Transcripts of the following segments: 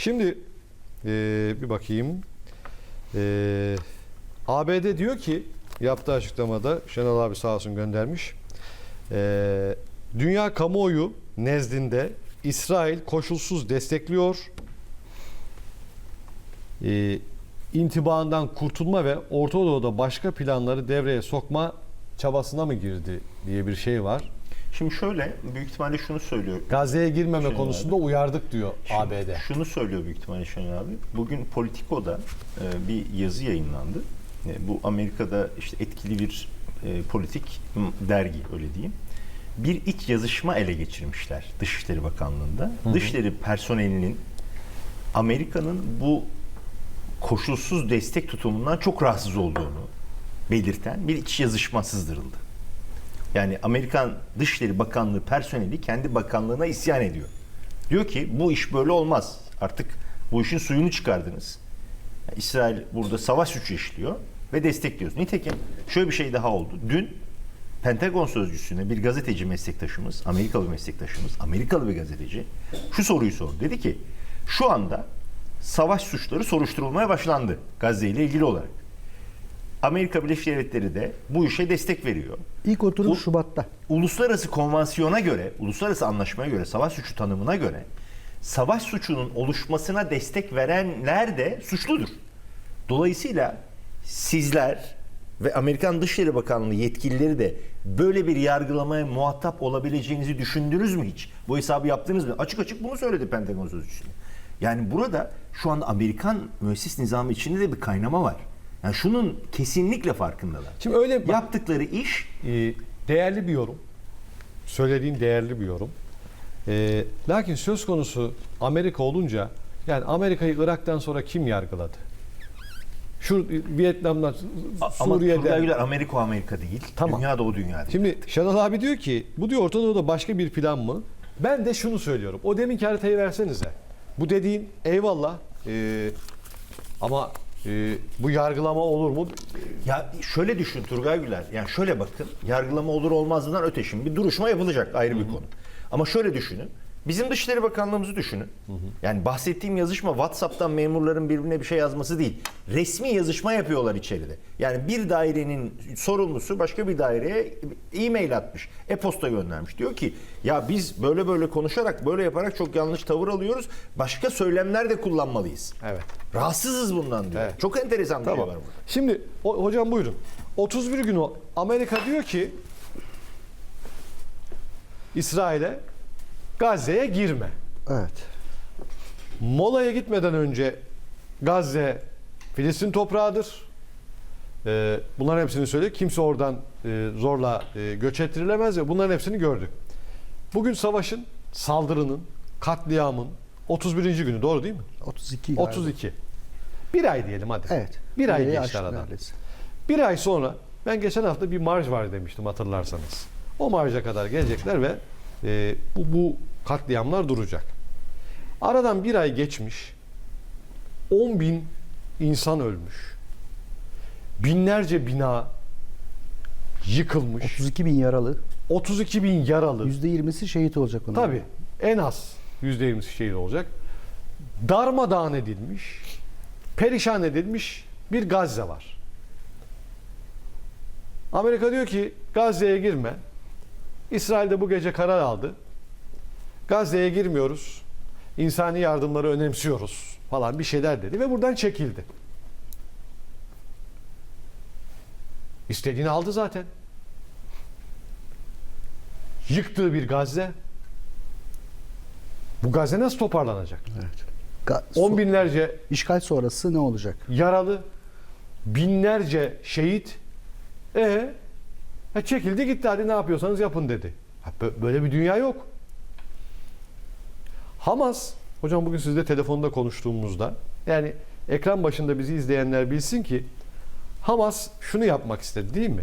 Şimdi e, bir bakayım. E, ABD diyor ki yaptığı açıklamada Şenol abi sağ olsun göndermiş. E, dünya kamuoyu nezdinde İsrail koşulsuz destekliyor. E, intibaından kurtulma ve Orta Doğu'da başka planları devreye sokma çabasına mı girdi diye bir şey var. Şimdi şöyle büyük ihtimalle şunu söylüyor. Gazze'ye girmeme Şenol konusunda uyardık diyor Şimdi ABD. Şunu söylüyor büyük ihtimalle Şenol abi. Bugün Politico'da e, bir yazı yayınlandı. E, bu Amerika'da işte etkili bir e, politik dergi öyle diyeyim. Bir iç yazışma ele geçirmişler Dışişleri Bakanlığı'nda. Dışişleri personelinin Amerika'nın bu koşulsuz destek tutumundan çok rahatsız olduğunu belirten bir iç yazışma sızdırıldı. Yani Amerikan Dışişleri Bakanlığı personeli kendi bakanlığına isyan ediyor. Diyor ki bu iş böyle olmaz. Artık bu işin suyunu çıkardınız. Yani İsrail burada savaş suçu işliyor ve destekliyoruz. Nitekim şöyle bir şey daha oldu. Dün Pentagon sözcüsüne bir gazeteci meslektaşımız, Amerikalı meslektaşımız, Amerikalı bir gazeteci şu soruyu sordu. Dedi ki şu anda savaş suçları soruşturulmaya başlandı Gazze ile ilgili olarak. Amerika Birleşik Devletleri de bu işe destek veriyor. İlk oturum Bu- Şubat'ta. Uluslararası konvansiyona göre, uluslararası anlaşmaya göre, savaş suçu tanımına göre savaş suçunun oluşmasına destek verenler de suçludur. Dolayısıyla sizler ve Amerikan Dışişleri Bakanlığı yetkilileri de böyle bir yargılamaya muhatap olabileceğinizi düşündünüz mü hiç? Bu hesabı yaptınız mı? Açık açık bunu söyledi Pentagon Sözcüsü. Yani burada şu anda Amerikan müessis nizamı içinde de bir kaynama var. Yani şunun kesinlikle farkındalar. Şimdi öyle bak- Yaptıkları iş e, değerli bir yorum. Söylediğin değerli bir yorum. E, lakin söz konusu Amerika olunca yani Amerika'yı Irak'tan sonra kim yargıladı? Şu Vietnam'dan, Ama Turgay Suriye'den. Güler Amerika Amerika değil. Tamam. Dünya da o dünya değil. Şimdi Şenol abi diyor ki bu diyor Orta Doğu'da başka bir plan mı? Ben de şunu söylüyorum. O deminki haritayı versenize. Bu dediğin eyvallah. E, ama e, bu yargılama olur mu? Ya şöyle düşün Turgay Güler. Yani şöyle bakın. Yargılama olur olmazdan öte şimdi bir duruşma yapılacak ayrı bir konu. Ama şöyle düşünün. Bizim Dışişleri Bakanlığımızı düşünün. Yani bahsettiğim yazışma WhatsApp'tan memurların birbirine bir şey yazması değil. Resmi yazışma yapıyorlar içeride. Yani bir dairenin sorumlusu başka bir daireye e-mail atmış. E-posta göndermiş. Diyor ki ya biz böyle böyle konuşarak böyle yaparak çok yanlış tavır alıyoruz. Başka söylemler de kullanmalıyız. Evet. Rahatsızız bundan diyor. Evet. Çok enteresan bir Tamam. şey var burada. Şimdi o- hocam buyurun. 31 gün o Amerika diyor ki İsrail'e Gazze'ye girme. Evet. Mola'ya gitmeden önce Gazze Filistin toprağıdır. Ee, bunların hepsini söyledi. Kimse oradan e, zorla e, göç ettirilemez ve bunların hepsini gördük. Bugün savaşın, saldırının, katliamın 31. günü doğru değil mi? 32 galiba. 32. Bir ay diyelim hadi. Evet. Bir ay geçti aradan. neredeyse. Bir ay sonra ben geçen hafta bir marj var demiştim hatırlarsanız. O marja kadar gelecekler ve e, bu, bu katliamlar duracak. Aradan bir ay geçmiş. 10 bin insan ölmüş. Binlerce bina yıkılmış. 32 bin yaralı. 32 bin yaralı. %20'si şehit olacak onun. Tabii en az %20'si şehit olacak. Darmadağın edilmiş, perişan edilmiş bir Gazze var. Amerika diyor ki Gazze'ye girme. İsrail de bu gece karar aldı. Gazze'ye girmiyoruz. İnsani yardımları önemsiyoruz falan bir şeyler dedi ve buradan çekildi. İstediğini aldı zaten. Yıktığı bir Gazze. Bu Gazze nasıl toparlanacak? Evet. Ga- On binlerce İşgal sonrası ne olacak? yaralı, binlerce şehit. E, e çekildi gitti hadi ne yapıyorsanız yapın dedi. Böyle bir dünya yok. Hamas, hocam bugün sizle telefonda konuştuğumuzda yani ekran başında bizi izleyenler bilsin ki Hamas şunu yapmak istedi değil mi?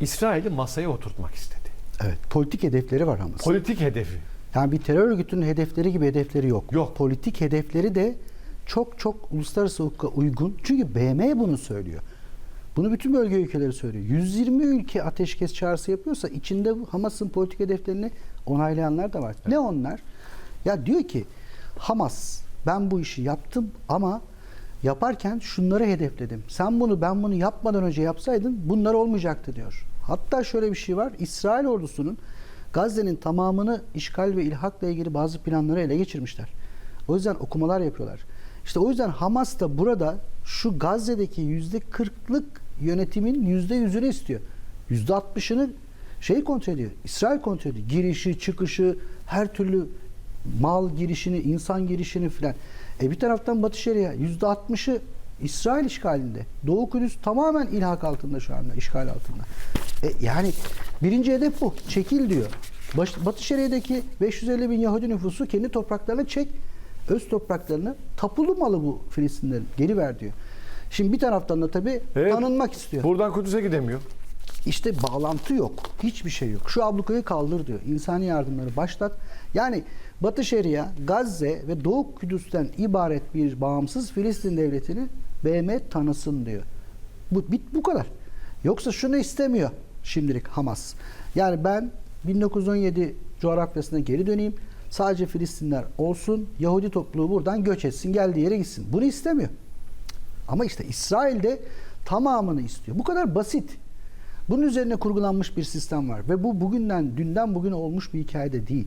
İsrail'i masaya oturtmak istedi. Evet. Politik hedefleri var Hamas'ın. Politik hedefi. Yani bir terör örgütünün hedefleri gibi hedefleri yok. Yok. Politik hedefleri de çok çok uluslararası hukuka uygun. Çünkü BM bunu söylüyor. Bunu bütün bölge ülkeleri söylüyor. 120 ülke ateşkes çağrısı yapıyorsa içinde Hamas'ın politik hedeflerini onaylayanlar da var. Ne onlar? Ya diyor ki Hamas ben bu işi yaptım ama yaparken şunları hedefledim. Sen bunu ben bunu yapmadan önce yapsaydın bunlar olmayacaktı diyor. Hatta şöyle bir şey var. İsrail ordusunun Gazze'nin tamamını işgal ve ilhakla ilgili bazı planları ele geçirmişler. O yüzden okumalar yapıyorlar. İşte o yüzden Hamas da burada şu Gazze'deki yüzde kırklık yönetimin yüzde yüzünü istiyor. Yüzde altmışını şey kontrol ediyor. İsrail kontrol ediyor. Girişi, çıkışı, her türlü mal girişini, insan girişini filan. E bir taraftan Batı Şeria yüzde altmışı İsrail işgalinde. Doğu Kudüs tamamen ilhak altında şu anda, işgal altında. E yani birinci hedef bu. Çekil diyor. Baş- Batı Şeria'daki 550 bin Yahudi nüfusu kendi topraklarına çek. Öz topraklarını tapulu malı bu Filistinlerin. Geri ver diyor. Şimdi bir taraftan da tabii Evet. tanınmak istiyor. Buradan Kudüs'e gidemiyor. İşte bağlantı yok. Hiçbir şey yok. Şu ablukayı kaldır diyor. İnsani yardımları başlat. Yani Batı Şeria, Gazze ve Doğu Kudüs'ten ibaret bir bağımsız Filistin devletini BM tanısın diyor. Bu, bit, bu kadar. Yoksa şunu istemiyor şimdilik Hamas. Yani ben 1917 coğrafyasına geri döneyim. Sadece Filistinler olsun. Yahudi topluluğu buradan göç etsin. Geldiği yere gitsin. Bunu istemiyor. Ama işte İsrail de tamamını istiyor. Bu kadar basit. Bunun üzerine kurgulanmış bir sistem var ve bu bugünden dünden bugüne olmuş bir hikaye de değil.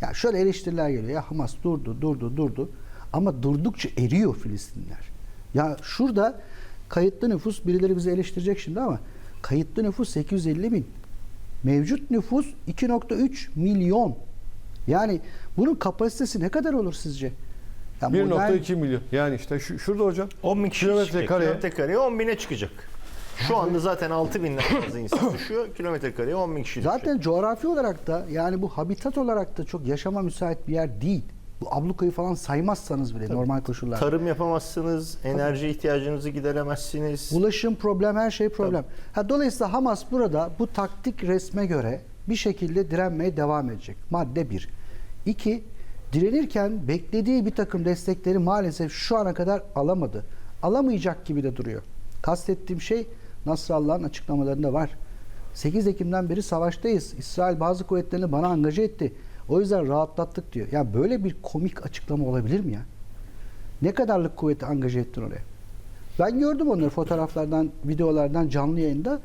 Ya şöyle eleştiriler geliyor. Ya Hamas durdu, durdu, durdu. Ama durdukça eriyor Filistinler. Ya şurada kayıtlı nüfus birileri bizi eleştirecek şimdi ama kayıtlı nüfus 850 bin. Mevcut nüfus 2.3 milyon. Yani bunun kapasitesi ne kadar olur sizce? Ya modern- 1.2 milyon. Yani işte şu, şurada hocam. 10 bin kişi Kilometre kareye. Kilometre kareye 10 bine çıkacak. Şu anda zaten 6 binden fazla insan düşüyor. Kilometre kareye 10 bin kişi. Zaten coğrafi olarak da yani bu habitat olarak da çok yaşama müsait bir yer değil. Bu ablukayı falan saymazsanız bile normal koşullarda. Tarım yapamazsınız, enerji ihtiyacınızı gideremezsiniz. Ulaşım problem, her şey problem. Ha, dolayısıyla Hamas burada bu taktik resme göre bir şekilde direnmeye devam edecek. Madde bir. İki, direnirken beklediği bir takım destekleri maalesef şu ana kadar alamadı. Alamayacak gibi de duruyor. Kastettiğim şey Nasrallah'ın açıklamalarında var. 8 Ekim'den beri savaştayız. İsrail bazı kuvvetlerini bana angaje etti. O yüzden rahatlattık diyor. Ya böyle bir komik açıklama olabilir mi ya? Ne kadarlık kuvveti angaje ettin oraya? Ben gördüm onları fotoğraflardan, videolardan canlı yayında.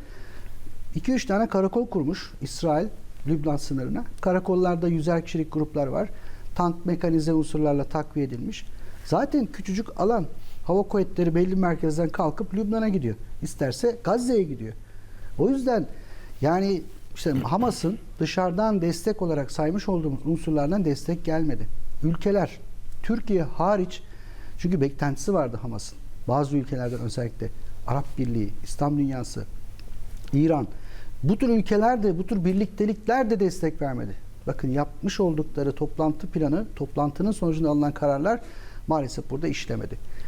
2-3 tane karakol kurmuş İsrail Lübnan sınırına. Karakollarda yüzer kişilik gruplar var. Tank mekanize unsurlarla takviye edilmiş. Zaten küçücük alan hava kuvvetleri belli merkezden kalkıp Lübnan'a gidiyor. İsterse Gazze'ye gidiyor. O yüzden yani işte Hamas'ın dışarıdan destek olarak saymış olduğumuz unsurlardan destek gelmedi. Ülkeler Türkiye hariç çünkü beklentisi vardı Hamas'ın. Bazı ülkelerden özellikle Arap Birliği, İslam dünyası, İran. Bu tür ülkeler de, bu tür birliktelikler de destek vermedi. Bakın yapmış oldukları toplantı planı, toplantının sonucunda alınan kararlar maalesef burada işlemedi.